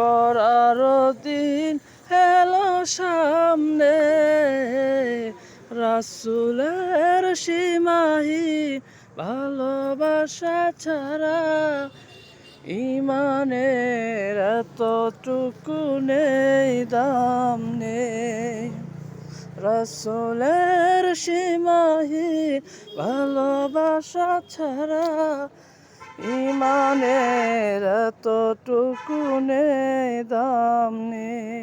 করার দিন হেলো সামনে। রাসুলের সীমাহি ভালোবাসা ছাড়া ইমানের এতটুকু নেই, দাম নেই। রসুলের সীমাহি ভালোবাসা ছাড়া ইমানের এতটুকু নেই দা নেই